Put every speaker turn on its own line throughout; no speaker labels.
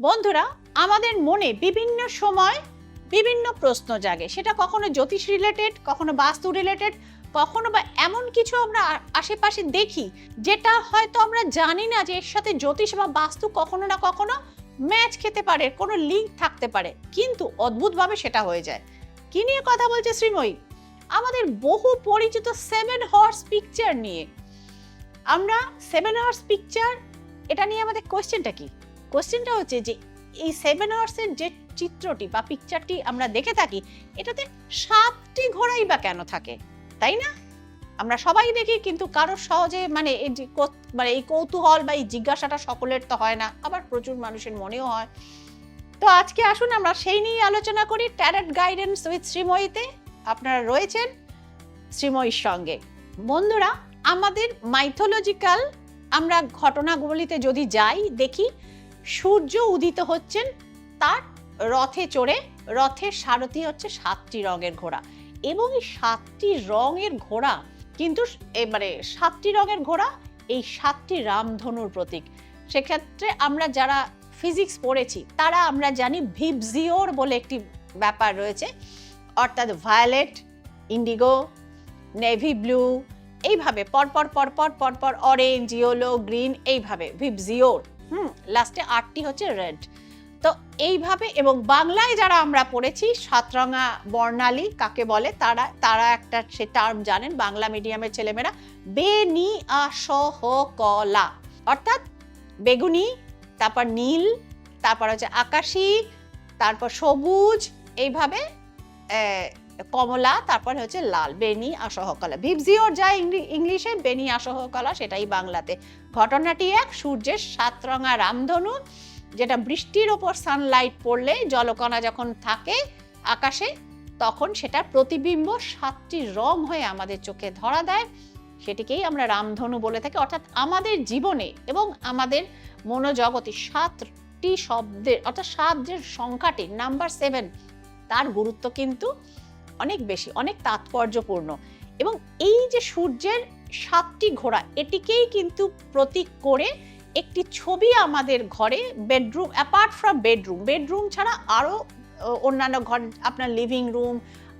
বন্ধুরা, আমাদের মনে বিভিন্ন সময় বিভিন্ন প্রশ্ন জাগে। সেটা কখনো জ্যোতিষ রিলেটেড কখনো বাস্তু রিলেটেড কখনো বা এমন কিছু আমরা আশেপাশে দেখি যেটা হয়তো আমরা জানি না যে এর সাথে জ্যোতিষ বা বাস্তু কখনো না কখনো ম্যাচ খেতে পারে, কোনো লিঙ্ক থাকতে পারে। কিন্তু অদ্ভুতভাবে সেটা হয়ে যায়। কি নিয়ে কথা বলছে শ্রীময়ী? আমাদের বহু পরিচিত সেভেন হর্স পিকচার নিয়ে। আমরা সেভেন হর্স পিকচার এটা নিয়ে আমাদের কোয়েশ্চেনটা কি? কোশ্চেনটা হচ্ছে যে, এই সেভেন আওয়ার্সের যে চিত্রটি বা পিকচারটি আমরা দেখে থাকি, এটাতে সাতটি ঘোড়াই বা কেন থাকে? তাই না? আমরা সবাই দেখি, কিন্তু কারোর সহজে মানে এই মানে এই কৌতূহল বা এই জিজ্ঞাসাটা সকলের তো হয় না, আবার প্রচুর মানুষের মনেও হয়। তো আজকে আসুন, আমরা সেই নিয়ে আলোচনা করি ট্যারেট গাইডেন্স উইথ শ্রীময়ীতে। আপনারা রয়েছেন শ্রীময়ীর সঙ্গে। বন্ধুরা, আমাদের মাইথোলজিক্যাল আমরা ঘটনাগুলিতে যদি যাই, দেখি সূর্য উদিত হচ্ছেন তার রথে চড়ে, রথের সারথি হচ্ছে সাতটি রঙের ঘোড়া। এবং এই সাতটি রঙের ঘোড়া কিন্তু মানে সাতটি রঙের ঘোড়া, এই সাতটি রামধনুর প্রতীক। সেক্ষেত্রে আমরা যারা ফিজিক্স পড়েছি, তারা আমরা জানি ভিবজিওর বলে একটি ব্যাপার রয়েছে, অর্থাৎ ভায়োলেট ইন্ডিগো নেভি ব্লু এইভাবে পরপর পরপর পরপর অরেঞ্জ ইয়েলো গ্রিন এইভাবে ভিবজিওর হুম লাস্টে আটটি হচ্ছে রেড তো এইভাবে এবং বাংলায় যারা আমরা পড়েছি, সাতরঙা বর্ণালী, কাকে বলে? তারা তারা একটা সে টার্ম জানেন, বাংলা মিডিয়ামের ছেলেমেয়েরা। বেনি আসহ কলা অর্থাৎ বেগুনি, তারপর নীল, তারপর হচ্ছে আকাশি, তারপর সবুজ, এইভাবে কমলা, তারপর হচ্ছে লাল, বেনি আসহকলা ভিবজিওর যা ইংলি- ইংলিশে, বেনি আসহকলা সেটাই বাংলাতে। ঘটনাটি এক, সূর্যের সাতরঙা রামধনু, যেটা বৃষ্টির ওপর সানলাইট পড়লে, জলকণা যখন থাকে আকাশে, তখন সেটার প্রতিবিম্ব সাতটি রং হয়ে আমাদের চোখে ধরা দেয়। সেটিকেই আমরা রামধনু বলে থাকি। অর্থাৎ আমাদের জীবনে এবং আমাদের মনোজগতে সাতটি শব্দের অর্থাৎ সাত যে সংখ্যাটি নাম্বার সেভেন তার গুরুত্ব কিন্তু অনেক বেশি, অনেক তাৎপর্যপূর্ণ। এবং এই যে সূর্যের সাতটি ঘোড়া, এটিকেই কিন্তু প্রতীক করে একটি ছবি আমাদের ঘরে, bedroom apart from bedroom bedroom ছাড়া আরও অন্যান্য ঘর, আপনার লিভিং রুম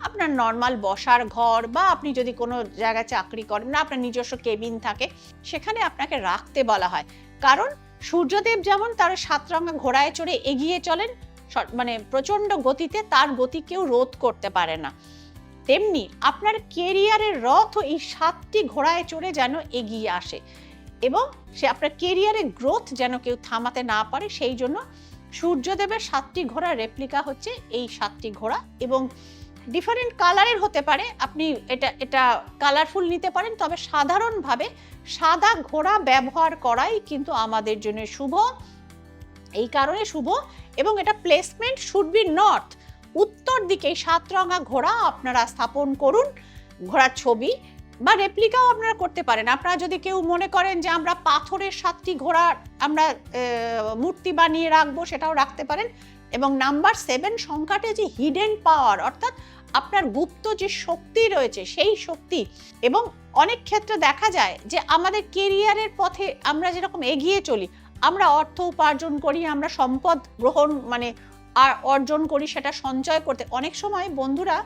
আপনার নর্মাল বসার ঘর বা আপনি যদি কোনো জায়গায় চাকরি করেন না আপনার নিজস্ব কেবিন থাকে, সেখানে আপনাকে রাখতে বলা হয়। কারণ সূর্যদেব যেমন তার সাতরঙা ঘোড়ায় চড়ে এগিয়ে চলেন মানে প্রচণ্ড গতিতে তার গতি কেউ রোধ করতে পারে না। তেমনি আপনার কেরিয়ারের রথও এই সাতটি ঘোড়ায় চড়ে যেন এগিয়ে আসে এবং সে আপনার কেরিয়ারের গ্রোথ যেন কেউ থামাতে না পারে, সেই জন্য সূর্যদেবের সাতটি ঘোড়া রেপ্লিকা হচ্ছে এই সাতটি ঘোড়া এবং ডিফারেন্ট কালারের হতে পারে। আপনি এটা এটা কালারফুল নিতে পারেন, তবে সাধারণভাবে সাদা ঘোড়া ব্যবহার করাই কিন্তু আমাদের জন্য শুভ। এই কারণে শুভ এবং এটা প্লেসমেন্ট শুড বি নর্থ উত্তর দিকে সাতরঙা ঘোড়া আপনারা স্থাপন করুন, ঘোড়ার ছবি বা রেপ্লিকাও আপনারা করতে পারেন। আপনারা যদি কেউ মনে করেন যে আমরা পাথরের সাতটি ঘোড়া আমরা মূর্তি বানিয়ে রাখব সেটাও রাখতে পারেন এবং নাম্বার সেভেন সংখ্যাটা যে হিডেন পাওয়ার অর্থাৎ আপনার গুপ্ত যে শক্তি রয়েছে সেই শক্তি। এবং অনেক ক্ষেত্রে দেখা যায় যে আমাদের কেরিয়ারের পথে আমরা যেরকম এগিয়ে চলি আমরা অর্থ উপার্জন করি, আমরা সম্পদ গ্রহণ মানে আর অর্জন করি, সেটা সঞ্চয় করতে। অনেক সময় বন্ধুরা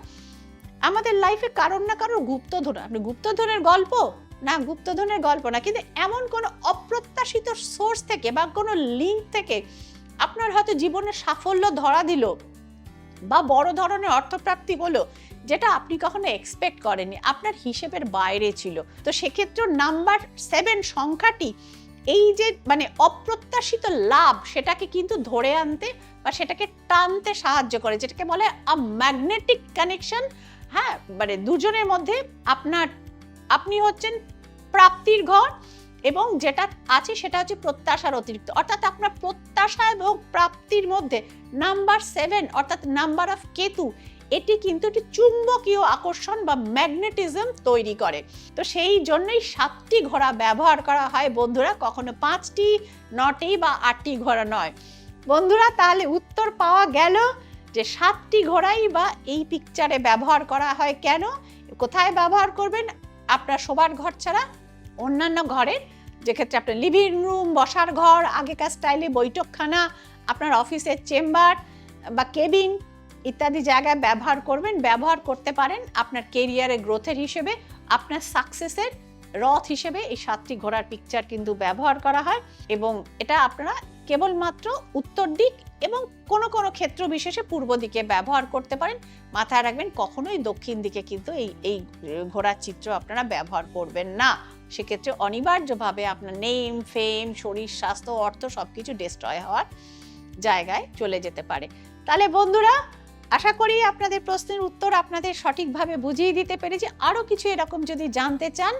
আমাদের লাইফে কারোর না কারোর গুপ্তধন। গুপ্তধনের গল্প? না, গুপ্তধনের গল্প না, কিন্তু এমন কোনো অপ্রত্যাশিত সোর্স থেকে বা কোনো লিঙ্ক থেকে আপনার হয়তো জীবনে সাফল্য ধরা দিল বা বড় ধরনের অর্থপ্রাপ্তি হলো যেটা আপনি কখনো এক্সপেক্ট করেননি। আপনার হিসেবের বাইরে ছিল। তো সেক্ষেত্রে নাম্বার সেভেন সংখ্যাটি এই যে মানে অপ্রত্যাশিত লাভ সেটাকে কিন্তু ধরে আনতে বা সেটাকে টানতে সাহায্য করে, যেটাকে বলে আ ম্যাগনেটিক কানেকশন হ্যাঁ মানে দুজনের মধ্যে আপনার, আপনি হচ্ছেন প্রাপ্তির ঘর এবং যেটা আছে সেটা হচ্ছে প্রত্যাশার অতিরিক্ত। অর্থাৎ আপনার প্রত্যাশা এবং প্রাপ্তির মধ্যে নাম্বার সেভেন অর্থাৎ নাম্বার অফ কেতু এটি কিন্তু একটি চুম্বকীয় আকর্ষণ বা ম্যাগনেটিজম তৈরি করে। তো সেই জন্যই সাতটি ঘোড়া ব্যবহার করা হয়। বন্ধুরা, কখনো পাঁচটি, নটি বা আটটি ঘোড়া নয়। বন্ধুরা, তাহলে উত্তর পাওয়া গেল যে সাতটি ঘোড়াই বা এই পিকচারে ব্যবহার করা হয় কেন? কোথায় ব্যবহার করবেন? আপনার শোবার ঘর ছাড়া অন্যান্য ঘরের যেক্ষেত্রে আপনার লিভিং রুম বসার ঘর, আগেকার স্টাইলে বৈঠকখানা, আপনার অফিসের চেম্বার বা কেবিন ইত্যাদি জায়গায় ব্যবহার করবেন, ব্যবহার করতে পারেন আপনার কেরিয়ারের গ্রোথের হিসেবে, আপনার সাকসেসের রথ হিসেবে এই সাতটি ঘোড়ার পিকচার কিন্তু ব্যবহার করা হয় এবং এটা আপনারা কেবলমাত্র উত্তর দিক এবং কোনো কোনো ক্ষেত্র বিশেষে পূর্ব দিকে ব্যবহার করতে পারেন। মাথায় রাখবেন, কখনোই দক্ষিণ দিকে কিন্তু এই এই ঘোড়ার চিত্র আপনারা ব্যবহার করবেন না। সেক্ষেত্রে অনিবার্যভাবে আপনার নেম ফেম শরীর, স্বাস্থ্য, অর্থ সব কিছু ডিস্ট্রয় হওয়ার জায়গায় চলে যেতে পারে। তাহলে বন্ধুরা আশা করি আপনাদের প্রশ্নের উত্তর আপনাদের সঠিকভাবে বুঝিয়ে দিতে পেরেছি। আরও কিছু এরকম যদি জানতে চান,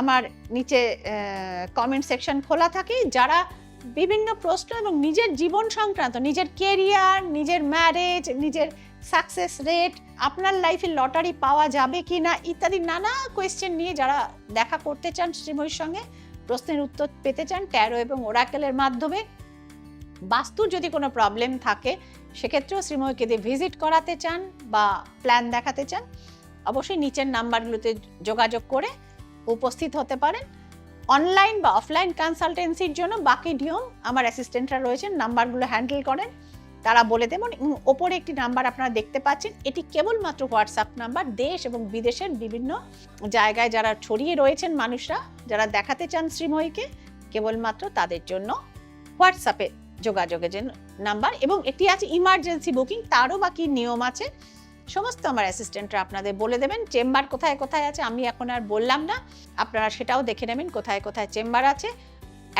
আমার নিচে কমেন্ট সেকশন খোলা থাকে। যারা বিভিন্ন প্রশ্ন এবং নিজের জীবন সংক্রান্ত, নিজের কেরিয়ার নিজের ম্যারেজ নিজের সাকসেস রেট আপনার লাইফে লটারি পাওয়া যাবে কি না ইত্যাদি নানা কোয়েশ্চেন নিয়ে যারা দেখা করতে চান শ্রীময়ীর সঙ্গে, প্রশ্নের উত্তর পেতে চান ট্যারো এবং ওরাকেলের মাধ্যমে। বাস্তুর যদি কোনো প্রবলেম থাকে সেক্ষেত্রেও শ্রীময়ীকে দিয়ে ভিজিট করাতে চান বা প্ল্যান দেখাতে চান, অবশ্যই নিচের নাম্বারগুলোতে যোগাযোগ করে উপস্থিত হতে পারেন। অনলাইন বা অফলাইন কনসালটেন্সির জন্য বাকি নিয়ম আমার অ্যাসিস্ট্যান্টরা রয়েছেন, নাম্বারগুলো হ্যান্ডেল করেন। তারা বলে দেবেন ওপরে একটি নাম্বার আপনারা দেখতে পাচ্ছেন। এটি কেবলমাত্র হোয়াটসঅ্যাপ নাম্বার। দেশ এবং বিদেশের বিভিন্ন জায়গায় যারা ছড়িয়ে রয়েছেন মানুষরা, যারা দেখাতে চান শ্রীময়ীকে, কেবলমাত্র তাদের জন্য হোয়াটসঅ্যাপে যোগাযোগের জন্য নাম্বার এবং একটি আছে ইমার্জেন্সি বুকিং তারও বাকি নিয়ম আছে। সমস্ত আমার অ্যাসিস্ট্যান্টরা আপনাদের বলে দেবেন, চেম্বার কোথায় কোথায় আছে, আমি এখন আর বললাম না। আপনারা সেটাও দেখে নেবেন কোথায় কোথায় চেম্বার আছে।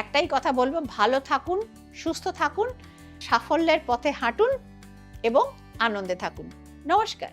একটাই কথা বলব, ভালো থাকুন, সুস্থ থাকুন, সাফল্যের পথে হাঁটুন এবং আনন্দে থাকুন। নমস্কার।